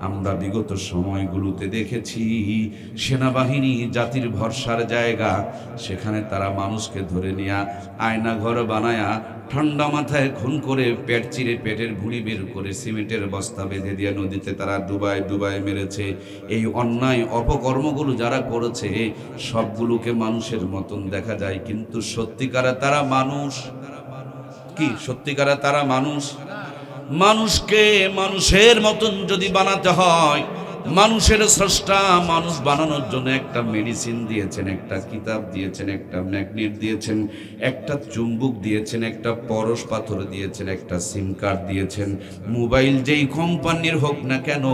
আমরা বিগত সময়গুলোতে দেখেছি, সেনাবাহিনী জাতির ভরসার জায়গা। সেখানে তারা মানুষকে ধরে নিয়ে আয়না ঘর বানায়া ঠান্ডা মাথায় খুন করে পেট চিরে পেটের ভুঁড়ি বের করে সিমেন্টের বস্তা বেঁধে দিয়ে নদীতে তারা ডুবায় ডুবায় মেরেছে। এই অন্যায় অপকর্মগুলো যারা করেছে, সবগুলোকে মানুষের মতন দেখা যায়। কিন্তু সত্যিকারে তারা মানুষ? কি? সত্যিকারে তারা মানুষ? মানুষকে মানুষের মতন যদি বানাতে হয় মানুষের স্রষ্টা মানুষ বানানোর জন্য একটা মেডিসিন দিয়েছেন, একটা কিতাব দিয়েছেন, একটা ম্যাগনেট দিয়েছেন, একটা চুম্বুক দিয়েছেন, একটা পরশ পাথর দিয়েছেন, একটা সিম কার্ড দিয়েছেন। মোবাইল যেই কোম্পানির হোক না কেন,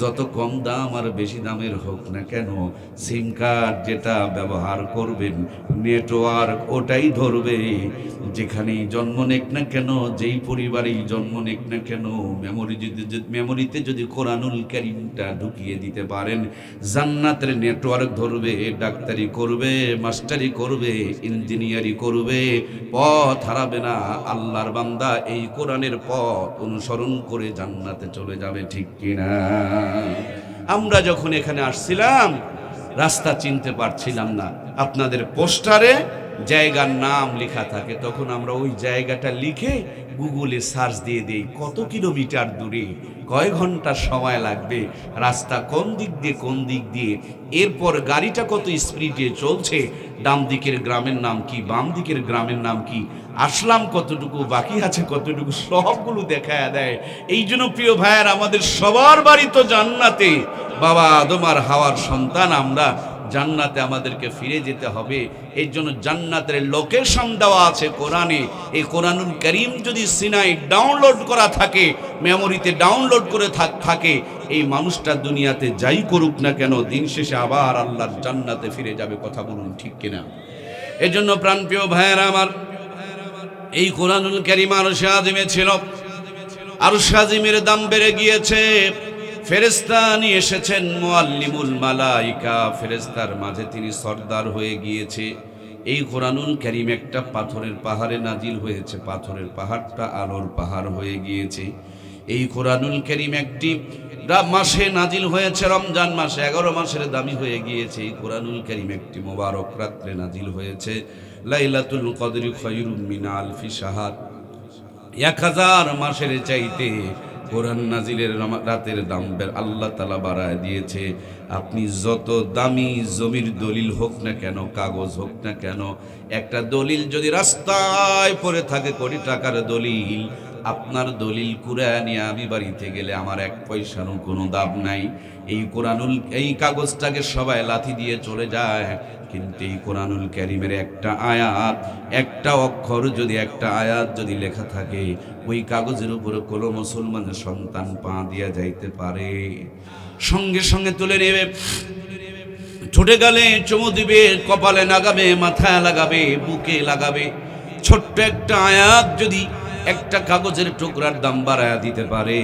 যত কম দাম আর বেশি দামের হোক না কেন সিম কার্ড যেটা ব্যবহার করবেন নেটওয়ার্ক ওটাই ধরবে। যেখানেই জন্ম নেক না কেন, যেই পরিবারেই জন্ম নেক না কেন মেমোরি যদি মেমোরিতে যদি কোরআনুল করিমটা ঢুকিয়ে দিতে পারেন। জান্নাতের নেটওয়ার্ক ধরবে, ডাক্তারি করবে মাস্টারি করবে ইঞ্জিনিয়ারি করবে, পথ হারাবে না। আল্লাহর বান্দা এই কোরআনের পথ অনুসরণ করে জান্নাতে চলে যাবে, ঠিক কিনা? আমরা যখন এখানে আসছিলাম, রাস্তা চিনতে পারছিলাম না। আপনাদের পোস্টারে জায়গার নাম লেখা থাকে, তখন আমরা ওই জায়গাটা লিখে গুগলে সার্চ দিয়ে দিই, কত কিলোমিটার দূরে? কয় ঘণ্টা সময় লাগবে? রাস্তা কোন দিক দিয়ে, কোন দিক দিয়ে? এরপর গাড়িটা কত স্পিডে চলছে? ডান দিকের গ্রামের নাম কি, বাম দিকের গ্রামের নাম কি? আসলাম কতটুকু, বাকি আছে কতটুকু? সবগুলো দেখায় দেয়। এই জন্য প্রিয় ভাইয়ার, আমাদের সবার বাড়ি তো জান্নাতে। বাবা আদম আর হাওয়ার সন্তান আমরা জান্নাতে আমাদেরকে ফিরে যেতে হবে। এই জন্য জান্নাতের লোকেশন দেওয়া আছে কোরআনে। এই কোরআনুল করিম যদি সিনাই ডাউনলোড করা থাকে, মেমোরিতে ডাউনলোড করে থাক- এই মানুষটা দুনিয়াতে যাই করুক না কেন, দিন শেষে আবার আল্লাহর জান্নাতে ফিরে যাবে কথা বলুন ঠিক কিনা? জন্য প্রাণপ্রিয় ভাইয়েরা আমার, এই কোরআনুল করিম আরও আজিমে ছিল। আরও আজিমের দাম বেড়ে গিয়েছে। ফেরেস্তা নিয়ে এসেছেন মোয়াল্লিমুল মালাইকা। ফেরেস্তার মাঝে তিনি সর্দার হয়ে গিয়েছে। এই কোরআনুল করিম একটা পাথরের পাহাড়ে নাজিল হয়েছে। পাথরের পাহাড়টা আলোর পাহাড় হয়ে গিয়েছে। এই কোরআনুল করিম একটি মাসে নাজিল হয়েছে, রমজান মাসে, এগারো মাসের দামি হয়ে গিয়েছে। এই কোরআনুল করিম একটি মোবারক রাত্রে নাজিল হয়েছে। লাইলাতুল কদরি খয়রুম মিন আলফি সাহার এক হাজার মাসের চাইতে কোরআন নাজিলের রাতের দাম আল্লাহ তালা বাড়ায় দিয়েছে। আপনি যত দামি জমির দলিল হোক না কেন, কাগজ হোক না কেন, একটা দলিল যদি রাস্তায় পড়ে থাকে কোটি টাকার দলিল আপনার দলিল নিয়ে আমি বাড়িতে গেলে আমার এক পয়সারও কোনো দাম নাই। এই কোরআনুল, এই কাগজটাকে সবাই লাথি দিয়ে চলে যায়। কিন্তু এই কোরআনুল ক্যারিমের একটা আয়াত, একটা অক্ষর যদি একটা আয়াত যদি লেখা থাকে, ওই কাগজের উপরে কোনো মুসলমানের সন্তান পা দিয়া যাইতে পারে। সঙ্গে সঙ্গে তুলে নেবে, ছুটে গেলে চুমু দিবে, কপালে লাগাবে মাথায় লাগাবে, বুকে লাগাবে। ছোট্ট একটা আয়াত যদি একটা কাগজের টুকরার দাম বাড়ায়া দিতে পারে।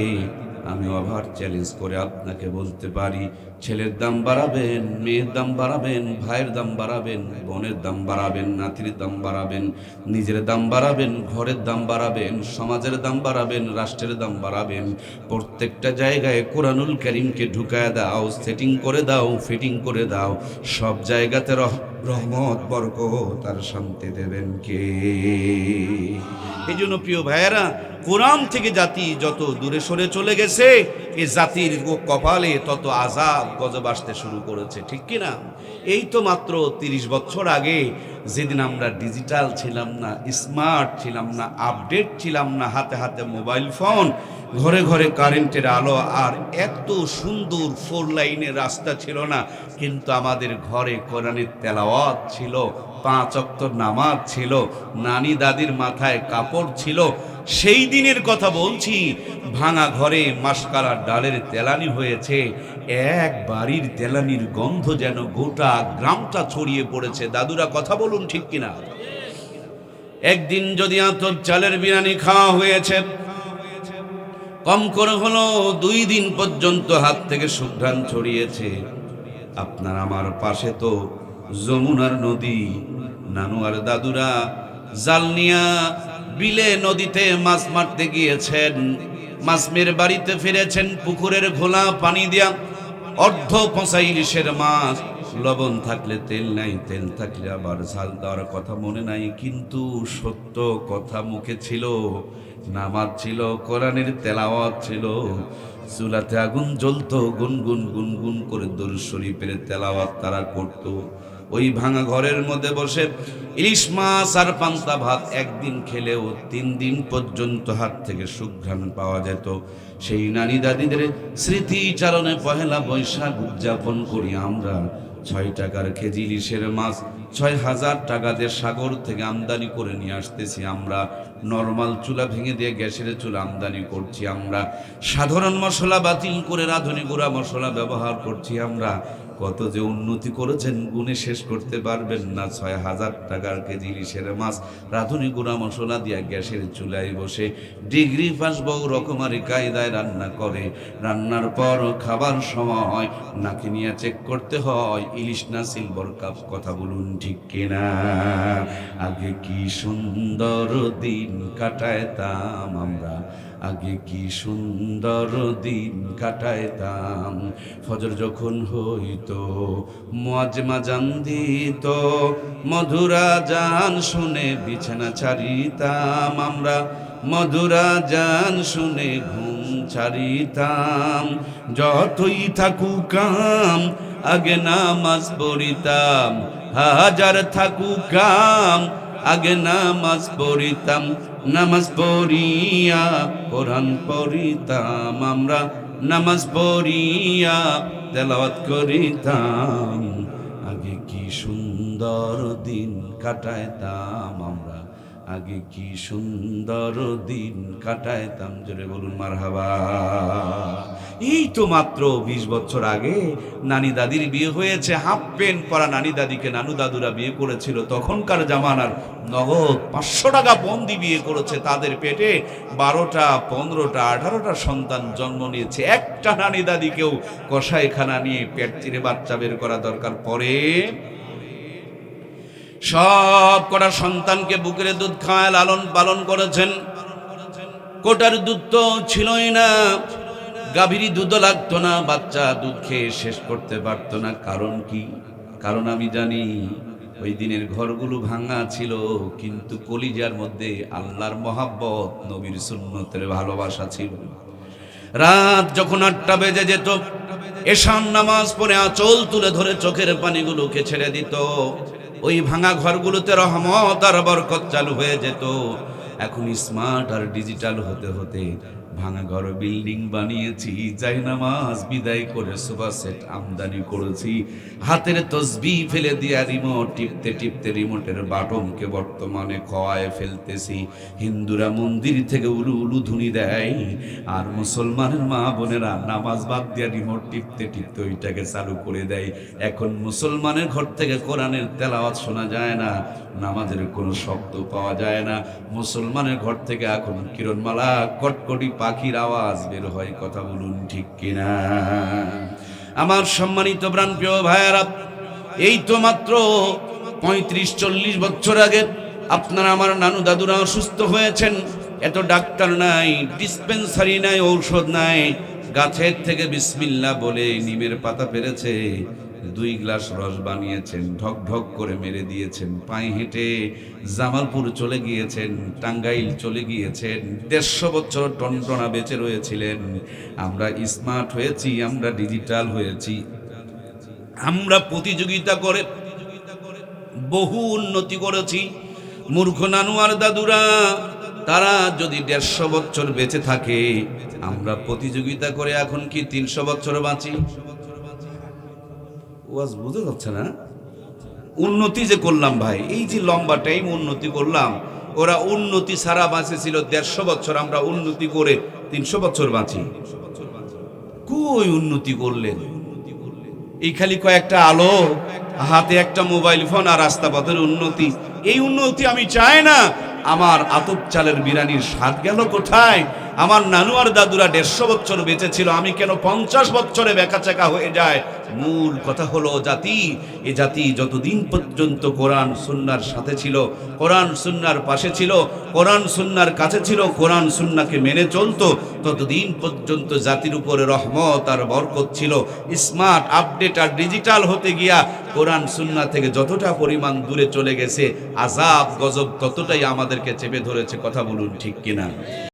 আমি আবার চ্যালেঞ্জ করে আপনাকে বলতে পারি, ছেলের দাম বাড়াবেন, মেয়ের দাম বাড়াবেন, ভাইয়ের দাম বাড়াবেন, বোনের দাম বাড়াবেন, নাতির দাম বাড়াবেন, নিজের দাম বাড়াবেন, ঘরের দাম বাড়াবেন, সমাজের দাম বাড়াবেন, রাষ্ট্রের দাম বাড়াবেন। প্রত্যেকটা জায়গায় কোরআনুল করিমকে ঢুকায় দাও, সেটিং করে দাও, ফিটিং করে দাও। সব জায়গাতে রহ- রহমত, বরকত তার শান্তি দেবেন কে? এই জন্য প্রিয় ভাইয়েরা কোরআন থেকে জাতি যত দূরে সরে চলে গেছে, এ জাতির কপালে তত আজাব গজব আসতে শুরু করেছে, ঠিক কি না এই তো মাত্র তিরিশ বছর আগে যেদিন আমরা ডিজিটাল ছিলাম না, স্মার্ট ছিলাম না, আপডেট ছিলাম না, হাতে হাতে মোবাইল ফোন, ঘরে ঘরে কারেন্টের আলো, আর এত সুন্দর ফোর লাইনের রাস্তা ছিল না, কিন্তু আমাদের ঘরে কোরআনের তেলাওয়াত ছিল, পাঁচ অক্ত নামাজ ছিল, নানি দাদির মাথায় কাপড় ছিল সেই দিনের কথা বলছি। ভাঙা ঘরে মাসকালার ডালের তেলানি হয়েছে। এক বাড়ির তেলানির গন্ধ যেন গোটা গ্রামটা ছড়িয়ে পড়েছে। দাদুরা কথা বলুন ঠিক কিনা? একদিন যদি আতর চালের বিরিয়ানি খাওয়া হয়েছে, কম করে হলো দুই দিন পর্যন্ত হাত থেকে সুঘ্রাণ ছড়িয়েছে। আপনার আমার পাশে তো যমুনার নদী। নানু আর দাদুরা জাল নিয়া বিলে নদীতে মাছ মারতে গিয়েছেন। মাসমের বাড়িতে ফিরেছেন, পুকুরের ঘোলা পানি দিয়া। অর্ধ পঁচা ইলিশের মাছ, লবণ থাকলে তেল নাই, তেল থাকলে আবার ঝাল দেওয়ার কথা মনে নাই। কিন্তু সত্য কথা মুখে ছিল, নামাজ ছিল, কোরআনের তেলাওয়াত ছিল। চুলাতে আগুন জ্বলতো, গুনগুন গুনগুন করে দরুদ শরীফের তেলাওয়াত তারা করতো। ওই ভাঙা ঘরের মধ্যে বসে ইলিশ মাছ আর পান্তা ভাত একদিন খেলেও তিন দিন পর্যন্ত হাত থেকে সুঘ্রাণ পাওয়া যেত। সেই নানি দাদিদের স্মৃতিচারণে পহেলা বৈশাখ উদযাপন করি আমরা। ছয় টাকার কেজি ইলিশের মাছ, ছয় হাজার টাকাতে সাগর থেকে আমদানি করে নিয়ে আসতেছি আমরা। নর্মাল চুলা ভেঙে দিয়ে গ্যাসের চুলা আমদানি করছি আমরা। সাধারণ মশলা বাতিল করে রাঁধুনি গুঁড়া মশলা ব্যবহার করছি আমরা। কত যে উন্নতি করেছেন, গুণে শেষ করতে পারবেন না। ছয় হাজার টাকার কেজি ইলিশের মাছ, রাঁধুনি, গুঁড়া, মশলা দিয়া গ্যাসের চুলায় বসে ডিগ্রি পাস বহু রকমারি কায়দায় রান্না করে। রান্নার পর খাবার সময় নাকি নিয়ে চেক করতে হয়, ইলিশ না সিলভার কাপ, কথা বলুন ঠিক কিনা? আগে কি সুন্দর দিন কাটাইতাম আমরা। আগে কি সুন্দর দিন কাটাইতাম? ফজর যখন হইতো মাঝ মাজান দিত, মধুরা জান শুনে বিছানা ছাড়িতাম আমরা। মধুরা জান শুনে ঘুম ছাড়িতাম। যতই থাকুক কাম আগে নামাজ পড়িতাম। হাজার থাকুক কাম আগে নামাজ পড়িতাম। নামাজ পড়িয়া, কোরআন পড়িতাম আমরা। নামাজ পড়িয়া, তেলাওয়াত করিতাম। আগে কি সুন্দর দিন কাটাইতাম আমরা। আগে কি সুন্দর দিন কাটাইতাম? জোরে বলুন, মারহাবা। এই তো মাত্র বিশ বছর আগে নানি দাদির বিয়ে হয়েছে, হাফ প্যান্ট পরা নানি দাদিকে নানু দাদুরা বিয়ে করেছিল। তখনকার জামানার নগদ পাঁচশো টাকা বন্দি বিয়ে করেছে তাদের পেটে। বারোটা, পনেরোটা, আঠারোটা সন্তান জন্ম নিয়েছে। একটা নানি দাদিকেও কষাইখানা নিয়ে পেট চিরে বাচ্চা বের করা দরকার। পরে সব কটা সন্তানকে বুকের দুধ খায়, লালন পালন করেছেন। কোটার দুধ তো ছিলই না গাভীরি দুধও লাগতো না, বাচ্চা দুধ খেয়ে শেষ করতে পারতো না। কারণ কি? কারণ আমি জানি, ওই দিনের ঘরগুলো ভাঙা ছিল, কিন্তু কলিজার মধ্যে আল্লাহর মহাব্বত, নবীর সুন্নতের ভালোবাসা ছিল। রাত যখন আটটা বেজে যেত এশান নামাজ পড়ে আঁচল তুলে ধরে চোখের পানিগুলোকে ছেড়ে দিত। ওই ভাঙা ঘরগুলোতে রহমত আর বরকত চালু হয়ে যেত। এখন স্মার্ট আর ডিজিটাল হতে হতে ভাঙা ঘর, বিল্ডিং বানিয়েছি, যাই নামাজ বিদায় করে সোফা সেট আমদানি করেছি। হাতের তসবি ফেলে দিয়া রিমোট টিপতে টিপতে রিমোটের বাটনকে বর্তমানে খোয়ায় ফেলতেছি। হিন্দুরা মন্দির থেকে উলু উলু ধুনি দেয়, আর মুসলমানের মা বোনেরা নামাজ বাদ দিয়া রিমোট টিপতে টিপতে ওইটাকে চালু করে দেয়। এখন মুসলমানের ঘর থেকে কোরআনের তেলাওয়াত শোনা যায় না, নামাজের কোনো শব্দ পাওয়া যায় না। মুসলমানের ঘর থেকে এখন কিরণমালা, কটকটি পাখির আওয়াজ বের হয়, কথা বলুন ঠিক কিনা? আমার সম্মানিত প্রাণ প্রাণপ্রিয় ভাইয়ারা, এই তো মাত্র পঁয়ত্রিশ চল্লিশ বছর আগে আপনারা আমার নানু দাদুরা অসুস্থ হয়েছেন। এত ডাক্তার নাই ডিসপেন্সারি নাই, ঔষধ নাই, গাছের থেকে বিসমিল্লা বলে নিমের পাতা পেরেছে। দুই গ্লাস রস বানিয়েছেন, ঢক ঢক করে মেরে দিয়েছেন, পায়ে হেঁটে জামালপুর চলে গিয়েছেন, টাঙ্গাইল চলে গিয়েছেন, দেড়শো বছর টনটনা বেঁচে রয়েছিলেন। আমরা স্মার্ট হয়েছি, আমরা ডিজিটাল হয়েছি। আমরা প্রতিযোগিতা করে বহু উন্নতি করেছি। মূর্খ নানু আর দাদুরা, তারা যদি দেড়শো বছর বেঁচে থাকে, আমরা প্রতিযোগিতা করে এখন কি তিনশো বছর বাঁচি? ওয়াজ বুঝে যাচ্ছে না? উন্নতি যে করলাম ভাই, এই যে লম্বা টাইম উন্নতি করলাম, ওরা উন্নতি ছাড়া বাঁচেছিল দেড়শো বছর, আমরা উন্নতি করে তিনশো বছর বাঁচি। কই উন্নতি করলেন? এই খালি কয়েকটা আলো, হাতে একটা মোবাইল ফোন আর রাস্তা পথের উন্নতি। এই উন্নতি আমি চাই না, আমার আতপ চালের বিরানির স্বাদ গেল কোথায়? আমার নানু আর দাদুরা দেড়শো বছর বেঁচে ছিল, আমি কেন পঞ্চাশ বছরে বেকাচেকা হয়ে যায়? মূল কথা হলো জাতি। এ জাতি যতদিন পর্যন্ত কোরআন সুন্নার সাথে ছিল, কোরআন সুন্নার পাশে ছিল, কোরআন সুন্নার কাছে ছিল, কোরআন সুন্নাকে মেনে চলতো, ততদিন পর্যন্ত জাতির উপরে রহমত আর বরকত ছিল। স্মার্ট, আপডেট আর ডিজিটাল হতে গিয়া কোরআন সুন্না থেকে যতটা পরিমাণ দূরে চলে গেছে আজাব গজব ততটাই আমাদেরকে চেপে ধরেছে, কথা বলুন ঠিক কিনা?